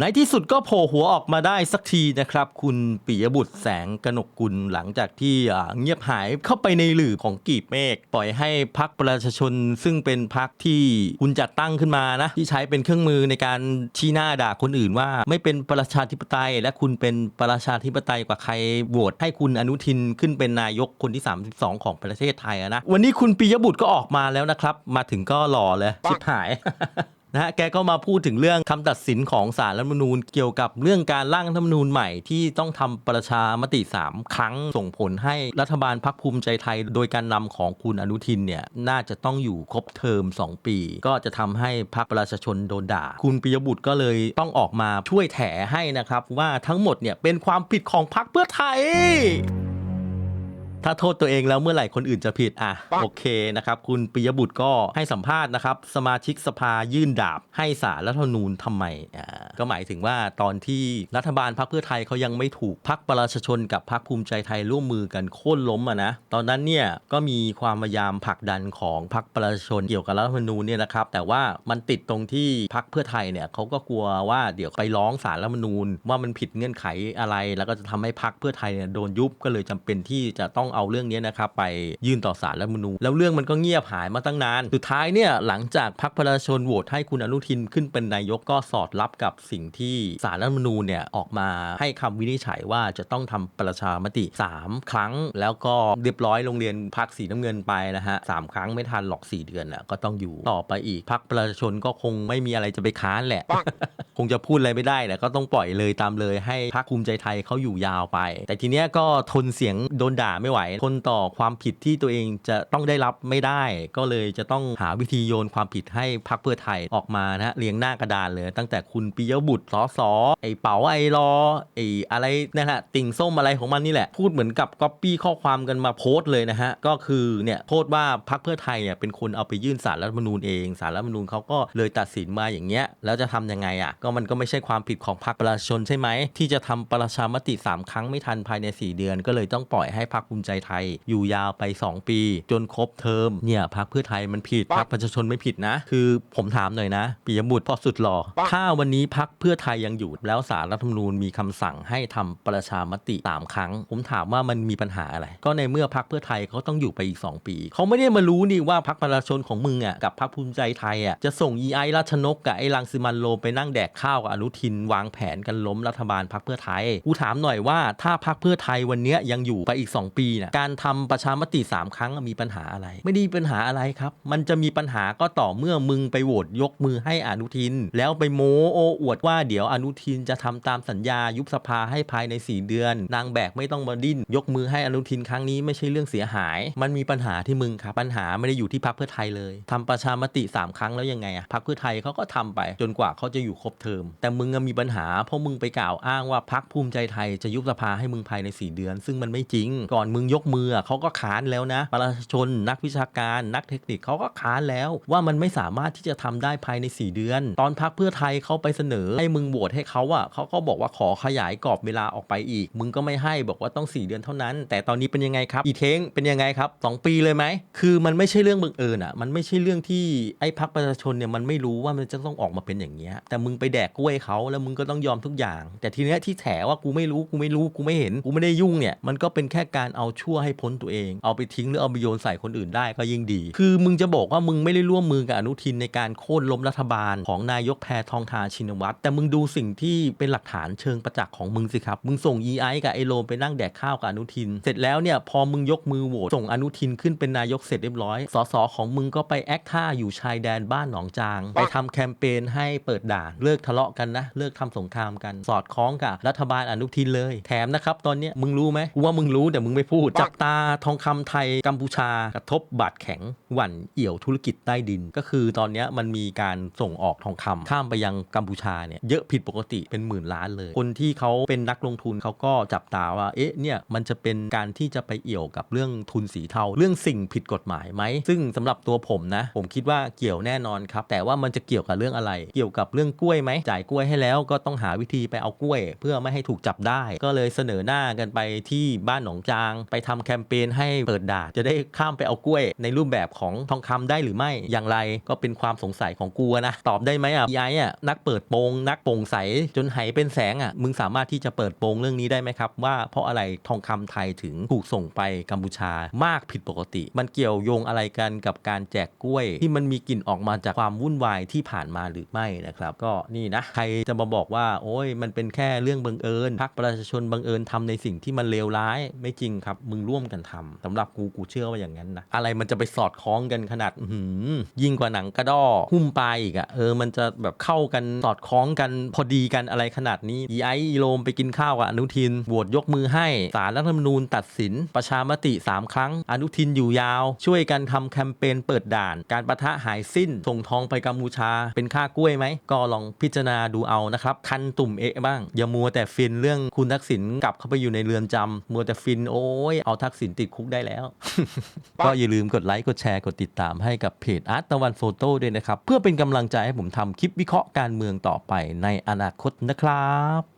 ในที่สุดก็โผล่หัวออกมาได้สักทีนะครับ คุณปิยบุตรแสงกนกกุลหลังจากที่เงียบหายเข้าไปในหลืบของกีบเมฆปล่อยให้พักประชาชน ซึ่งเป็นพักที่คุณจัดตั้งขึ้นมานะ ที่ใช้เป็นเครื่องมือในการชี้หน้าด่าคนอื่นว่า ไม่เป็นประชาธิปไตย และคุณเป็นประชาธิปไตยกว่าใครโหวตให้คุณอนุทินขึ้นเป็นนายกคนที่ 32 ของประเทศไทยนะวันนี้คุณปิยบุตรก็ออกมาแล้วนะครับ มาถึงก็หล่อเลยชิบหาย นะฮะแกก็มาพูดถึงเรื่องคำตัดสินของศาลรัฐธรรมนูญ เกี่ยวกับเรื่องการร่างรัฐธรรมนูญใหม่ที่ต้องทำประชามติ 3 ครั้งส่งผลให้รัฐบาลพักภูมิใจไทย โดยการนำของคุณอนุทินเนี่ยน่าจะต้องอยู่ครบเทอม 2 ปี ก็จะทำให้พรรคประชาชนโดนด่า คุณปิยบุตรก็เลยต้องออกมาช่วยแถให้นะครับว่าทั้งหมดเนี่ยเป็นความผิดของพรรคเพื่อไทย ถ้าโทษตัวเองแล้วเมื่อไหร่คนอื่นจะผิดอะโอเคนะครับ คุณปิยบุตรก็ให้สัมภาษณ์นะครับ สมาชิกสภายื่นดาบ ให้สารรัฐธรรมนูญทำไมอ่าก็หมายถึงว่าตอนที่รัฐบาลพรรคเพื่อไทยเขายังไม่ถูกพรรคประชาชนกับพรรคภูมิใจไทยร่วมมือกันโค่นล้มอะนะตอนนั้นเนี่ยก็มีความพยายามผลักดันของพรรคประชาชนเกี่ยวกับรัฐธรรมนูญเนี่ยนะครับแต่ว่ามันติดตรงที่พรรคเพื่อไทยเนี่ยเขาก็กลัวว่าเดี๋ยวไปร้องสารรัฐธรรมนูญ ว่ามันผิดเงื่อนไขอะไร แล้วก็จะทำให้พรรคเพื่อไทยเนี่ยโดนยุบก็เลยจำเป็นที่จะต้องเอาเรื่องนี้นะครับไปยื่นต่อสารรัฐมนูญแล้วเรื่องมันก็เงียบหายมาตั้งนาน สุดท้ายเนี่ยหลังจากพรรคประชาชนโหวตให้คุณอนุทินขึ้นเป็นนายกก็สอดรับกับสิ่งที่สารรัฐมนูญเนี่ยออกมาให้คำวินิจฉัยว่าจะต้องทำประชามติ 3 ครั้ง แล้วก็เรียบร้อยโรงเรียนพักสีน้ำเงินไปนะฮะสามครั้งไม่ทันหรอก 4 เดือนน่ะก็ต้องอยู่ต่อไปอีกพรรคประชาชนก็คงไม่มีอะไรจะไปค้านแหละ คงจะพูดอะไรไม่ได้แหละก็ต้องปล่อยเลยตามเลยให้พรรคภูมิใจไทยเขาอยู่ยาวไป แต่ทีเนี้ยก็ทนเสียงโดนด่าไม่ไหว ทนต่อความผิดที่ตัวเองจะต้องได้รับไม่ได้ ก็เลยจะต้องหาวิธีโยนความผิดให้พรรคเพื่อไทยออกมานะฮะเรียงหน้ากระดานเลย ตั้งแต่คุณปิยบุตรสอสอไอเป๋าไอรอไออะไรนั่นแหละติ่งส้มอะไรของมันนี่แหละพูดเหมือนกับก๊อปปี้ข้อความกันมาโพสต์เลยนะฮะก็คือเนี่ยโทษว่าพรรคเพื่อไทยเนี่ยเป็นคนเอาไปยื่นสารรัฐมนูญเองสารรัฐมนูญเขาก็เลยตัดสินมาอย่างเงี้ยแล้วจะทำยังไงอะก็มันก็ไม่ใช่ความผิดของพรรคประชาชนใช่ไหม ที่จะทำประชามติ 3 ครั้งไม่ทันภายใน 4 เดือน ก็เลยต้องปล่อยให้พรรคภูมิใจไทย อยู่ยาวไป 2 ปี จนครบเทอมเนี่ยพรรคเพื่อไทยมันผิดพรรคประชาชนไม่ผิดนะ คือผมถามหน่อยนะปิยบุตรพอสุดหล่อถ้าวันนี้พรรคเพื่อไทยยังอยู่แล้วสารรัฐธรรมนูญมีคำสั่งให้ทำประชามติ 3 ครั้ง ผมถามว่ามันมีปัญหาอะไร ก็ในเมื่อพรรคเพื่อไทยเขาต้องอยู่ไปอีก 2 ปี เขาไม่ได้มารู้นี่ว่าพรรคประชาชนของมึงอะกับพรรคภูมิใจไทยอะจะส่งอีไอราชนกกับไอรังสิมันโรมไปนั่งแดกข้าวกับอนุทินวางแผนกันล้มรัฐบาลพรรคเพื่อไทยกูถามหน่อยว่าถ้าพรรคเพื่อไทยวันเนี้ยยังอยู่ไปอีก 2 ปีนะการทำประชามติ 3 ครั้งมีปัญหาอะไร ไม่ได้มีปัญหาอะไรครับ มันจะมีปัญหาก็ต่อเมื่อมึงไปโหวตยกมือให้อนุทิน แล้วไปโม้โออวดว่าเดี๋ยวอนุทินจะทำตามสัญญายุบสภาให้ภายใน 4 เดือน นางแบกไม่ต้องมาดิ้น ยกมือให้อนุทินครั้งนี้ไม่ใช่เรื่องเสียหาย มันมีปัญหาที่มึงครับปัญหาไม่ได้อยู่ที่พรรคเพื่อไทยเลยทำประชามติ 3 ครั้งแล้วยังไงอะพรรคเพื่อไทยเขาก็ทำไป จนกว่าเขาจะอยู่ครบเทอมแต่มึงมีปัญหาเพราะมึงไปกล่าวอ้างว่าพรรคภูมิใจไทยจะยุบสภาให้มึงภายใน 4 เดือน ซึ่งมันไม่จริง ก่อนมึงยกมือเขาก็ค้านแล้วนะ ประชาชนนักวิชาการนักเทคนิคเขาก็ค้านแล้วว่ามันไม่สามารถที่จะทำได้ภายใน 4 เดือน ตอนพรรคเพื่อไทยเขาไปเสนอ ให้มึงโหวตให้เขาอะเขาก็บอกว่าขอขยายกรอบเวลาออกไปอีก มึงก็ไม่ให้บอกว่าต้อง 4 เดือนเท่านั้น แต่ตอนนี้เป็นยังไงครับอีเทงเป็นยังไงครับ 2 ปีเลยไหมคือมันไม่ใช่เรื่องบังเอิญอะมันไม่ใช่เรื่องที่ไอ้พรรคประชาชนเนี่ยมันไม่รู้ว่ามันจะต้องออกมาเป็นอย่างเงี้ยแต่มึงไปแดกกล้วยเขาแล้วมึงก็ต้องยอมทุกอย่าง แต่ทีเนี้ยที่แถว่ากูไม่รู้กูไม่รู้กูไม่เห็นกูไม่ได้ยุ่งเนี่ยมันก็เป็นแค่การเอาชั่วให้พ้นตัวเอง เอาไปทิ้งหรือเอาไปโยนใส่คนอื่นได้ก็ยิ่งดี คือมึงจะบอกว่ามึงไม่ได้ร่วมมือกับอนุทินในการโค่นล้มรัฐบาลของนายกแพทองทานชินวัตรแต่มึงดูสิ่งที่เป็นหลักฐานเชิงประจักษ์ของมึงสิครับ มึงส่ง EI กับไอโรมไปนั่งแดกข้าวกับอนุทิน เสร็จแล้วเนี่ยพอมึงยกมือโหวตส่งอนุทินขึ้นเป็นนายกเสร็จเรียบร้อย สสของมึงก็ไปแอคท่าอยู่ชายแดนบ้านหนองจาง ไปทำแคมเปญให้เปิดด่านเลิกทะเลาะกันนะ เลิกทำสงครามกัน สอดคล้องกับรัฐบาลอนุทินเลย แถมนะครับ ตอนเนี้ยมึงรู้ไหมกูว่ามึงรู้แต่มึงไม่พูด จับตาทองคำไทยกัมพูชากระทบบาดแข็งหวั่นเอี่ยวธุรกิจใต้ดิน ก็คือตอนเนี้ยมันมีการส่งออกทองคำข้ามไปยังกัมพูชาเนี่ยเยอะผิดปกติเป็นหมื่นล้านเลย คนที่เขาเป็นนักลงทุนเขาก็จับตาว่าเอ๊ะเนี่ยมันจะเป็นการที่จะไปเอี่ยวกับเรื่องทุนสีเทาเรื่องสิ่งผิดกฎหมายไหมซึ่งสำหรับตัวผมนะ ผมคิดว่าเกี่ยวแน่นอนครับแต่ว่ามันจะเกี่ยวกับเรื่องอะไร เกี่ยวกับเรื่องกล้วยไหมจ่ายกล้วยให้แล้วก็ต้องหาวิธีไปเอากล้วย เพื่อไม่ให้ถูกจับได้ ก็เลยเสนอหน้ากันไปที่บ้านหนองจาง ไปไปทำแคมเปญให้เปิดด่านจะได้ข้ามไปเอากล้วย ในรูปแบบของทองคำได้หรือไม่อย่างไรก็เป็นความสงสัยของกูนะ ตอบได้ไหมอะยายอะนักเปิดโปงนักโปร่งใสจนไหเป็นแสงอะมึงสามารถที่จะเปิดโปงเรื่องนี้ได้ไหมครับ ว่าเพราะอะไรทองคำไทยถึงถูกส่งไปกัมพูชามากผิดปกติ มันเกี่ยวโยงอะไรกันกับการแจกกล้วย ที่มันมีกลิ่นออกมาจากความวุ่นวายที่ผ่านมาหรือไม่นะครับ ก็นี่นะ ใครจะมาบอกว่าโอ้ยมันเป็นแค่เรื่องบังเอิญพักประชาชนบังเอิญทำในสิ่งที่มันเลวร้ายไม่จริงครับ มึงร่วมกันทำสำหรับกูกูเชื่อว่าอย่างนั้นนะอะไรมันจะไปสอดคล้องกันขนาดหือยิ่งกว่าหนังกระด้อหุ้มปลายอีกอะเออมันจะแบบเข้ากันสอดคล้องกันพอดีกันอะไรขนาดนี้อีไออีโรมไปกินข้าวกับอนุทินโหวตยกมือให้สารรัฐธรรมนูญตัดสินประชามติ 3 ครั้ง อนุทินอยู่ยาว ช่วยกันทำแคมเปญเปิดด่าน การประทะหายสิ้นส่งทองไปกัมพูชาเป็นค่ากล้วยไหมก็ลองพจารณาดูเอานะครับคันตุ่มเอะบ้าง อย่ามัวแต่ฟินเรื่องคุณทักษิณกลับเข้าไปอยู่ในเรือนจำมัวแต่ฟินโอ้ยเอาทักษิณติดคุกได้แล้ว ก็อย่าลืมกดไลค์กดแชร์กดติดตามให้กับเพจอาร์ตตะวันโฟโต้ด้วยนะครับ เพื่อเป็นกำลังใจให้ผมทำคลิปวิเคราะห์การเมืองต่อไปในอนาคตนะครับ